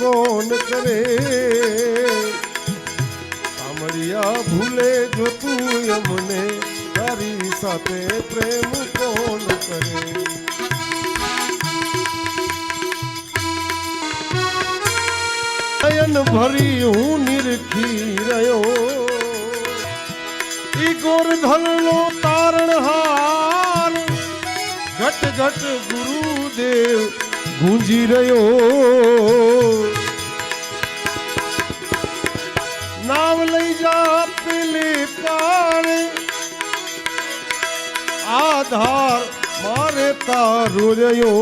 કોણ કરે? કામળિયા ભૂલે જો તું અમને તારી સાથે પ્રેમ કોણ કરે? નયન ભરી હું નિરખી રહ્યો. ઈ ગોરધનનો તારણહાર ઘટ ઘટ ગુરુદેવ ગુંજી રહ્યો. તારો રહ્યો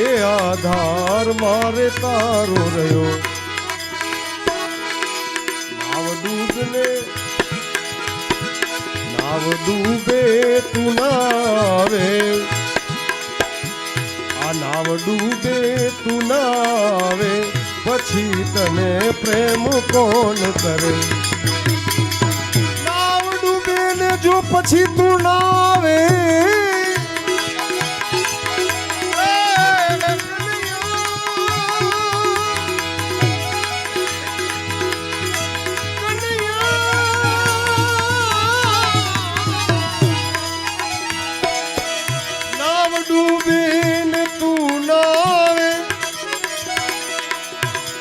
એ આધાર મારે તારો રહ્યો નાવ ડૂબને નાવ ડૂબે તું નાવે આ નાવ ડૂબે તું નાવે પછી તને પ્રેમ કોણ કરે જો પછી તું ને તું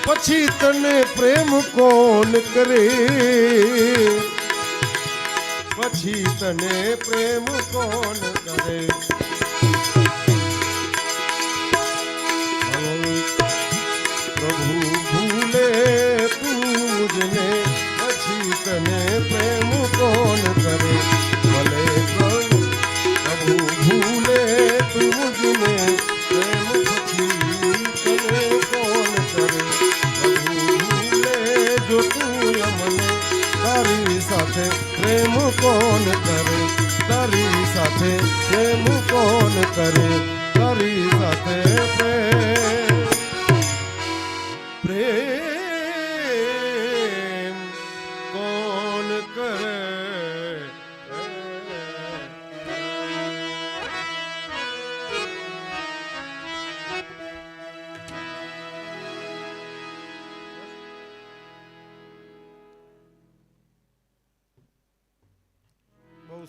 પછી તને પ્રેમ કોણ કરે. પછી તને પ્રેમ કોણ કરે? કોણ કરે? તારી સાથે પ્રેમ કોણ કરે? તારી સાથે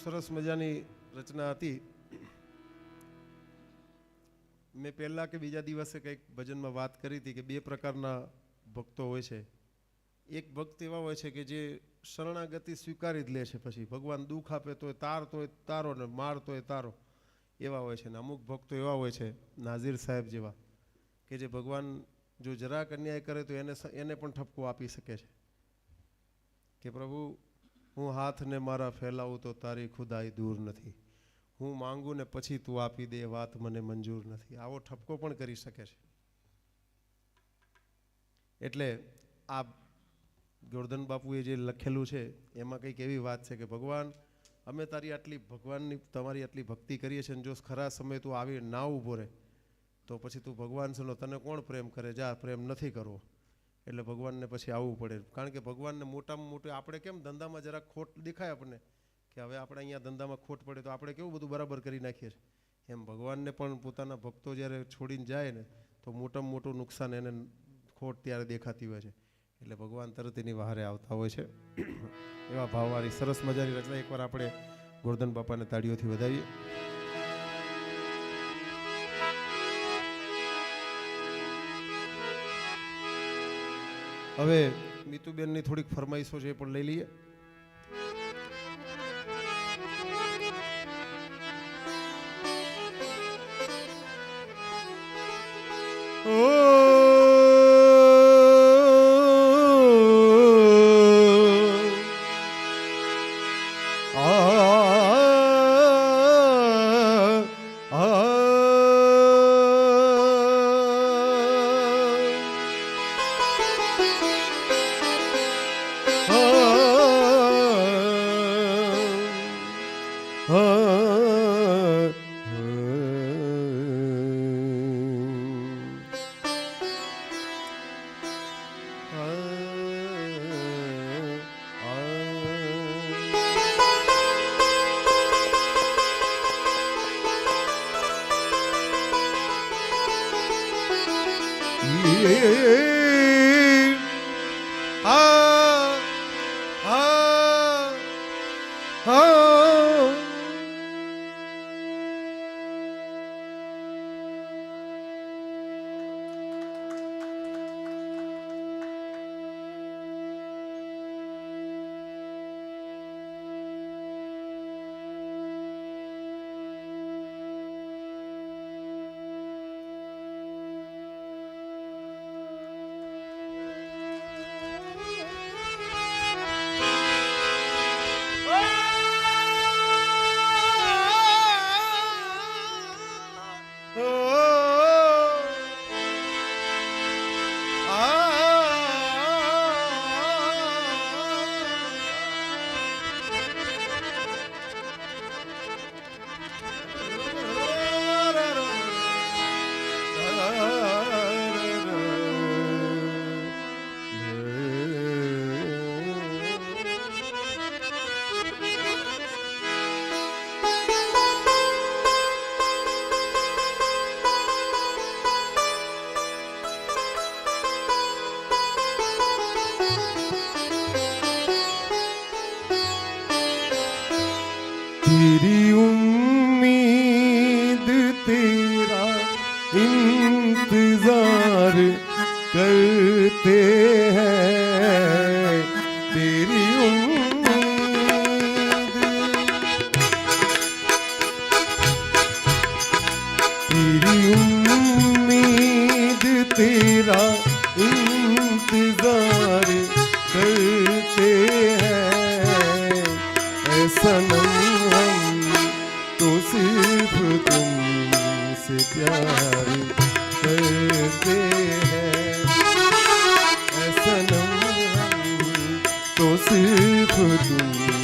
સરસ મજાની રચના હતી. મેં પહેલા કે બીજા દિવસે કંઈક ભજનમાં વાત કરી હતી કે બે પ્રકારના ભક્તો હોય છે. એક ભક્ત એવા હોય છે કે જે શરણાગતિ સ્વીકારી જ લે છે પછી. ભગવાન દુઃખ આપે તોય તાર તોય તારો ને માર તોય તારો. એવા હોય છે ને અમુક ભક્તો એવા હોય છે, નાઝીર સાહેબ જેવા, કે જે ભગવાન જો જરાક અન્યાય કરે તો એને એને પણ ઠપકો આપી શકે છે. કે પ્રભુ હું હાથને મારા ફેલાવું તો તારી ખુદાઈ દૂર નથી. હું માંગુ ને પછી તું આપી દે વાત મને મંજૂર નથી. આવો ઠપકો પણ કરી શકે છે. એટલે આ ગોરધન બાપુએ જે લખેલું છે, એમાં કંઈક એવી વાત છે કે ભગવાન, અમે તારી આટલી ભગવાનની, તમારી આટલી ભક્તિ કરીએ છીએ જો ખરા સમય તું આવી ના ઊભો રહે, તો પછી તું ભગવાન છે તને કોણ પ્રેમ કરે? જા, પ્રેમ નથી કરવો. એટલે ભગવાનને પછી આવવું પડે. કારણ કે ભગવાનને મોટામાં મોટું આપણે કેમ ધંધામાં જરાક ખોટ દેખાય આપણને કે હવે આપણે અહીંયા ધંધામાં ખોટ પડે તો આપણે કેવું બધું બરાબર કરી નાખીએ છીએ. એમ ભગવાનને પણ પોતાના ભક્તો જ્યારે છોડીને જાય ને તો મોટામાં મોટું નુકસાન એને ખોટ ત્યારે દેખાતી હોય છે. એટલે ભગવાન તરત એની વહારે આવતા હોય છે. એવા ભાવવાળી સરસ મજાની રચના એકવાર આપણે ગોરધન બાપાને તાળીઓથી વધાવીએ. હવે મીતુબેનની થોડીક ફરમાઈશો છે એ પણ લઈ લઈએ. Oh Oh, oh. yeah, yeah, yeah. इंतजार करते हैं तेरी उम्मीद तेरी उम्मीद तेरा इंतजार करते हैं ऐ प्यार करते हैं ऐ सनम हम तो सिर्फ तुमसे